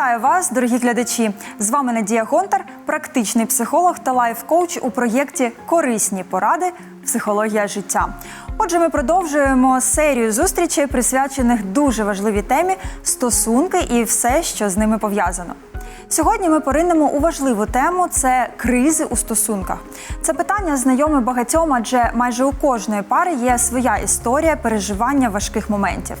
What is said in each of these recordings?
Вітаю вас, дорогі глядачі! З вами Надія Гонтар, практичний психолог та лайф-коуч у проєкті Корисні поради. Психологія життя. Отже, ми продовжуємо серію зустрічей, присвячених дуже важливій темі стосунки і все, що з ними пов'язано. Сьогодні ми поринемо у важливу тему це кризи у стосунках. Це питання знайоме багатьом, адже майже у кожної пари є своя історія переживання важких моментів.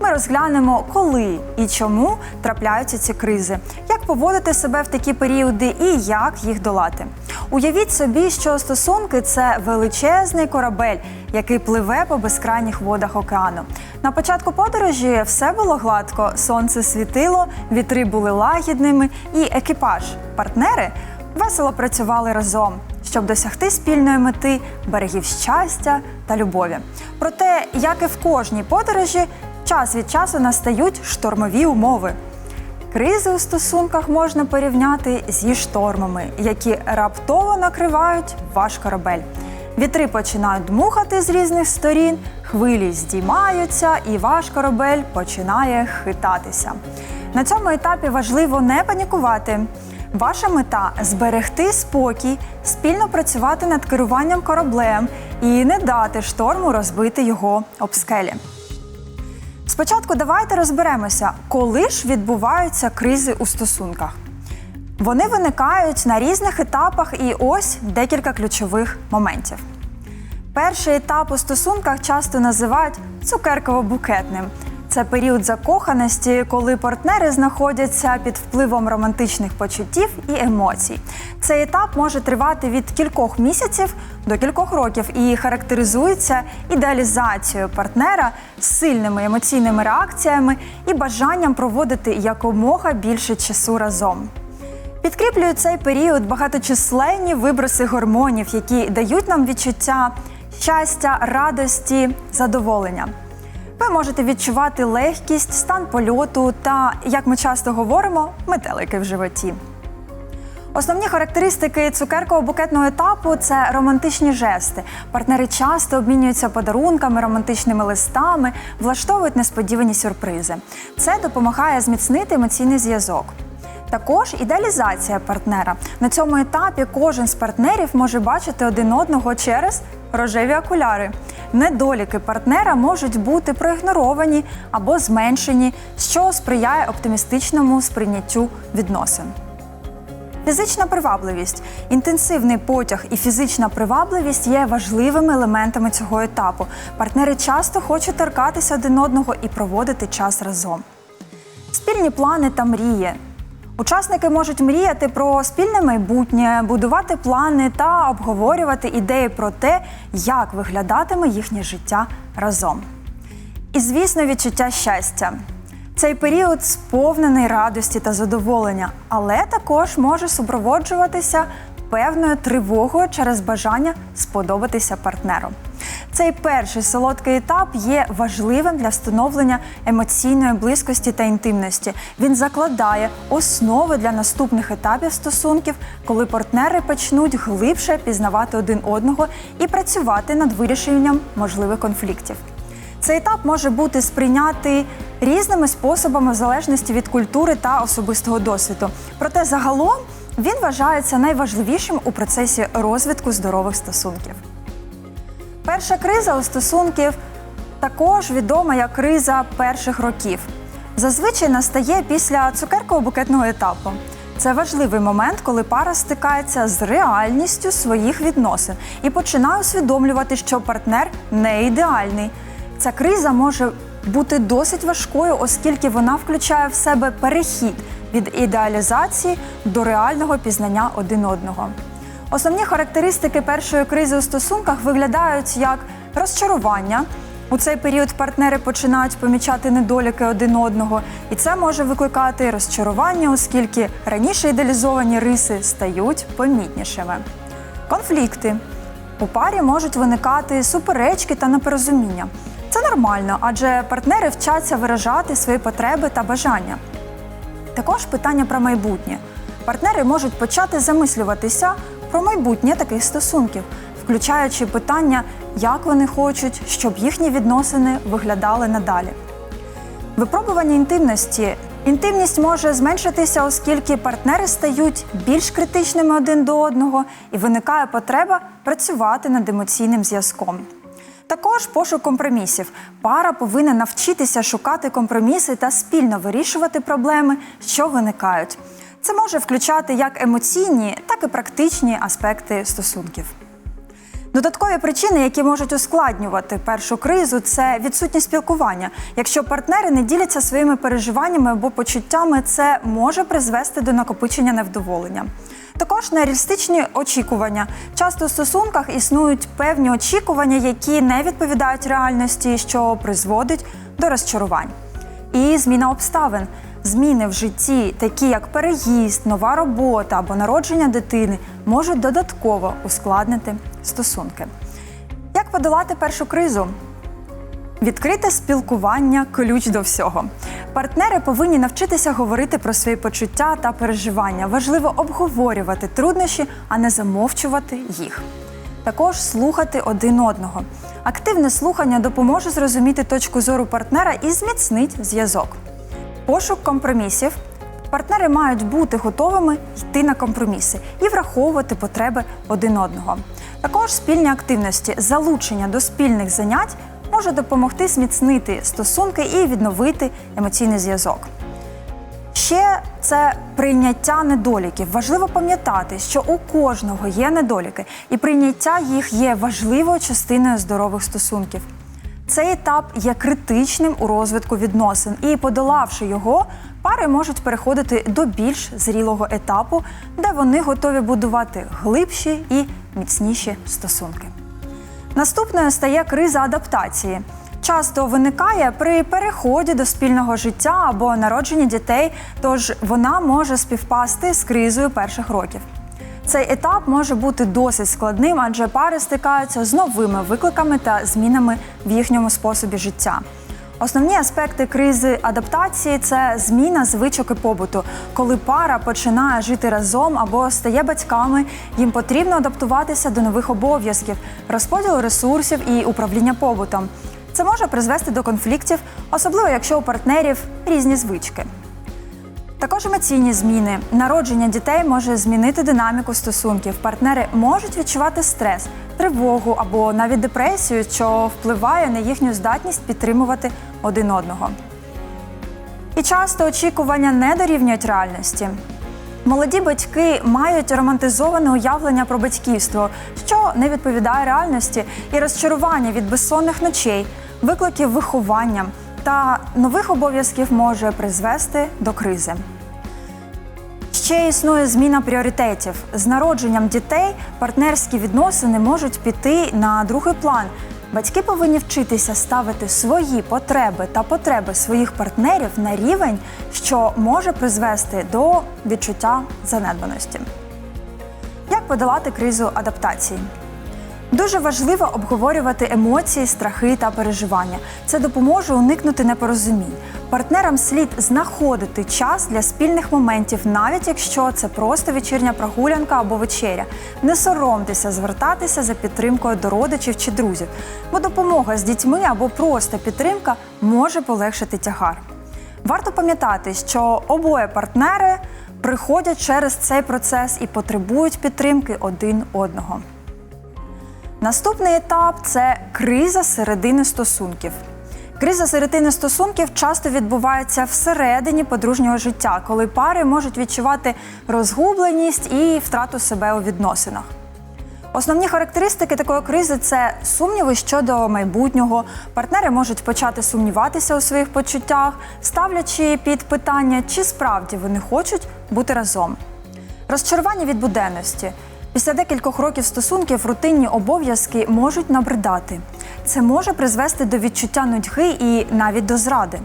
Ми розглянемо, коли і чому трапляються ці кризи, як поводити себе в такі періоди і як їх долати. Уявіть собі, що стосунки це величезний корабель, який пливе по безкрайніх водах океану. На початку подорожі все було гладко, сонце світило, вітри були лагідними, і екіпаж, партнери весело працювали разом, щоб досягти спільної мети берегів щастя та любові. Проте, як і в кожній подорожі, час від часу настають штормові умови. Кризи у стосунках можна порівняти зі штормами, які раптово накривають ваш корабель. Вітри починають дмухати з різних сторін, хвилі здіймаються, і ваш корабель починає хитатися. На цьому етапі важливо не панікувати. Ваша мета зберегти спокій, спільно працювати над керуванням кораблем і не дати шторму розбити його об скелі. Спочатку давайте розберемося, коли ж відбуваються кризи у стосунках. Вони виникають на різних етапах, і ось декілька ключових моментів. Перший етап у стосунках часто називають цукерково-букетним. Це період закоханості, коли партнери знаходяться під впливом романтичних почуттів і емоцій. Цей етап може тривати від кількох місяців до кількох років і характеризується ідеалізацією партнера з сильними емоційними реакціями і бажанням проводити якомога більше часу разом. Підкріплюють цей період багаточисленні виброси гормонів, які дають нам відчуття щастя, радості, задоволення. Ви можете відчувати легкість, стан польоту та, як ми часто говоримо, метелики в животі. Основні характеристики цукерково-букетного етапу це романтичні жести. Партнери часто обмінюються подарунками, романтичними листами, влаштовують несподівані сюрпризи. Це допомагає зміцнити емоційний зв'язок. Також ідеалізація партнера. На цьому етапі кожен з партнерів може бачити один одного через рожеві окуляри. Недоліки партнера можуть бути проігноровані або зменшені, що сприяє оптимістичному сприйняттю відносин. Фізична привабливість, інтенсивний потяг і фізична привабливість є важливими елементами цього етапу. Партнери часто хочуть торкатися один одного і проводити час разом. Спільні плани та мрії. Учасники можуть мріяти про спільне майбутнє, будувати плани та обговорювати ідеї про те, як виглядатиме їхнє життя разом. І, звісно, відчуття щастя. Цей період сповнений радості та задоволення, але також може супроводжуватися певною тривогою через бажання сподобатися партнеру. Цей перший солодкий етап є важливим для встановлення емоційної близькості та інтимності. Він закладає основи для наступних етапів стосунків, коли партнери почнуть глибше пізнавати один одного і працювати над вирішенням можливих конфліктів. Цей етап може бути сприйнятий різними способами в залежності від культури та особистого досвіду. Проте загалом він вважається найважливішим у процесі розвитку здорових стосунків. Перша криза у стосунків також відома як криза перших років. Зазвичай настає після цукерково-букетного етапу. Це важливий момент, коли пара стикається з реальністю своїх відносин і починає усвідомлювати, що партнер не ідеальний. Ця криза може бути досить важкою, оскільки вона включає в себе перехід від ідеалізації до реального пізнання один одного. Основні характеристики першої кризи у стосунках виглядають як розчарування. У цей період партнери починають помічати недоліки один одного, і це може викликати розчарування, оскільки раніше ідеалізовані риси стають помітнішими. Конфлікти у парі можуть виникати суперечки та непорозуміння. Це нормально, адже партнери вчаться виражати свої потреби та бажання. Також питання про майбутнє. Партнери можуть почати замислюватися про майбутнє таких стосунків, включаючи питання, як вони хочуть, щоб їхні відносини виглядали надалі. Випробування інтимності Інтимність може зменшитися, оскільки партнери стають більш критичними один до одного і виникає потреба працювати над емоційним зв'язком. Також пошук компромісів. Пара повинна навчитися шукати компроміси та спільно вирішувати проблеми, що виникають. Це може включати як емоційні, так і практичні аспекти стосунків. Додаткові причини, які можуть ускладнювати першу кризу, це відсутність спілкування. Якщо партнери не діляться своїми переживаннями або почуттями, це може призвести до накопичення невдоволення. Також нереалістичні очікування. Часто в стосунках існують певні очікування, які не відповідають реальності, що призводить до розчарувань. І зміна обставин. Зміни в житті, такі як переїзд, нова робота або народження дитини, можуть додатково ускладнити стосунки. Як подолати першу кризу? Відкрите спілкування ключ до всього. Партнери повинні навчитися говорити про свої почуття та переживання. Важливо обговорювати труднощі, а не замовчувати їх. Також слухати один одного. Активне слухання допоможе зрозуміти точку зору партнера і зміцнить зв'язок. Пошук компромісів. Партнери мають бути готовими йти на компроміси і враховувати потреби один одного. Також спільні активності, залучення до спільних занять може допомогти зміцнити стосунки і відновити емоційний зв'язок. Ще це прийняття недоліків. Важливо пам'ятати, що у кожного є недоліки, і прийняття їх є важливою частиною здорових стосунків. Цей етап є критичним у розвитку відносин, і, подолавши його, пари можуть переходити до більш зрілого етапу, де вони готові будувати глибші і міцніші стосунки. Наступною стає криза адаптації. Часто виникає при переході до спільного життя або народженні дітей, тож вона може співпасти з кризою перших років. Цей етап може бути досить складним, адже пари стикаються з новими викликами та змінами в їхньому способі життя. Основні аспекти кризи адаптації це зміна звичок і побуту. Коли пара починає жити разом або стає батьками, їм потрібно адаптуватися до нових обов'язків, розподілу ресурсів і управління побутом. Це може призвести до конфліктів, особливо якщо у партнерів різні звички. Також емоційні зміни. Народження дітей може змінити динаміку стосунків. Партнери можуть відчувати стрес, тривогу або навіть депресію, що впливає на їхню здатність підтримувати один одного. І часто очікування не дорівнюють реальності. Молоді батьки мають романтизоване уявлення про батьківство, що не відповідає реальності, і розчарування від безсонних ночей, викликів вихованням та нових обов'язків може призвести до кризи. Ще існує зміна пріоритетів. З народженням дітей партнерські відносини можуть піти на другий план. Батьки повинні вчитися ставити свої потреби та потреби своїх партнерів на рівень, що може призвести до відчуття занедбаності. Як подолати кризу адаптації? Дуже важливо обговорювати емоції, страхи та переживання. Це допоможе уникнути непорозумінь. Партнерам слід знаходити час для спільних моментів, навіть якщо це просто вечірня прогулянка або вечеря. Не соромтеся звертатися за підтримкою до родичів чи друзів, бо допомога з дітьми або просто підтримка може полегшити тягар. Варто пам'ятати, що обоє партнери приходять через цей процес і потребують підтримки один одного. Наступний етап це криза середини стосунків. Криза середини стосунків часто відбувається всередині подружнього життя, коли пари можуть відчувати розгубленість і втрату себе у відносинах. Основні характеристики такої кризи це сумніви щодо майбутнього. Партнери можуть почати сумніватися у своїх почуттях, ставлячи під питання, чи справді вони хочуть бути разом. Розчарування від буденності. Після декількох років стосунків рутинні обов'язки можуть набридати. Це може призвести до відчуття нудьги і навіть до зради.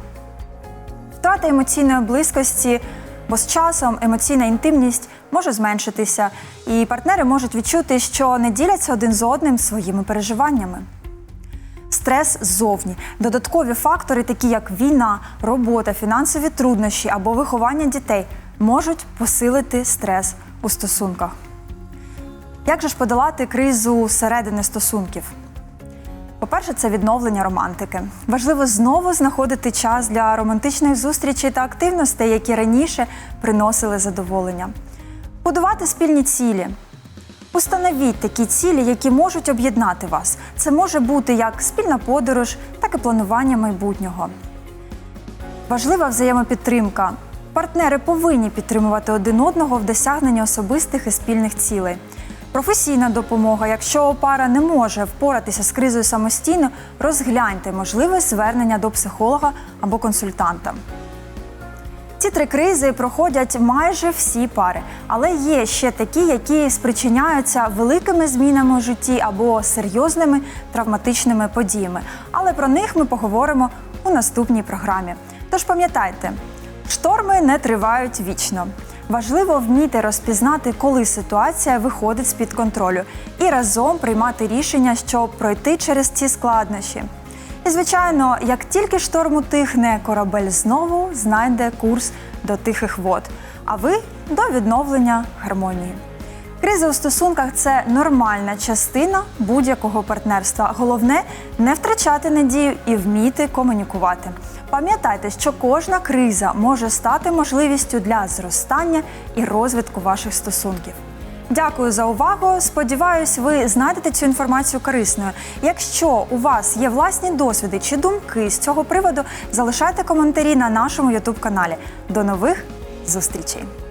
Втрата емоційної близькості, бо з часом емоційна інтимність може зменшитися, і партнери можуть відчути, що не діляться один з одним своїми переживаннями. Стрес ззовні, додаткові фактори, такі як війна, робота, фінансові труднощі або виховання дітей, можуть посилити стрес у стосунках. Як же ж подолати кризу середини стосунків? По-перше, це відновлення романтики. Важливо знову знаходити час для романтичної зустрічі та активностей, які раніше приносили задоволення. Будувати спільні цілі. Установіть такі цілі, які можуть об'єднати вас. Це може бути як спільна подорож, так і планування майбутнього. Важлива взаємопідтримка. Партнери повинні підтримувати один одного в досягненні особистих і спільних цілей. Професійна допомога. Якщо пара не може впоратися з кризою самостійно, розгляньте можливе звернення до психолога або консультанта. Ці три кризи проходять майже всі пари, але є ще такі, які спричиняються великими змінами у житті або серйозними травматичними подіями. Але про них ми поговоримо у наступній програмі. Тож пам'ятайте, шторми не тривають вічно. Важливо вміти розпізнати, коли ситуація виходить з-під контролю, і разом приймати рішення, щоб пройти через ці складнощі. І, звичайно, як тільки шторм утихне, корабель знову знайде курс до тихих вод, а ви до відновлення гармонії. Криза у стосунках це нормальна частина будь-якого партнерства. Головне не втрачати надію і вміти комунікувати. Пам'ятайте, що кожна криза може стати можливістю для зростання і розвитку ваших стосунків. Дякую за увагу. Сподіваюсь, ви знайдете цю інформацію корисною. Якщо у вас є власні досвіди чи думки з цього приводу, залишайте коментарі на нашому youtube каналі. До нових зустрічей!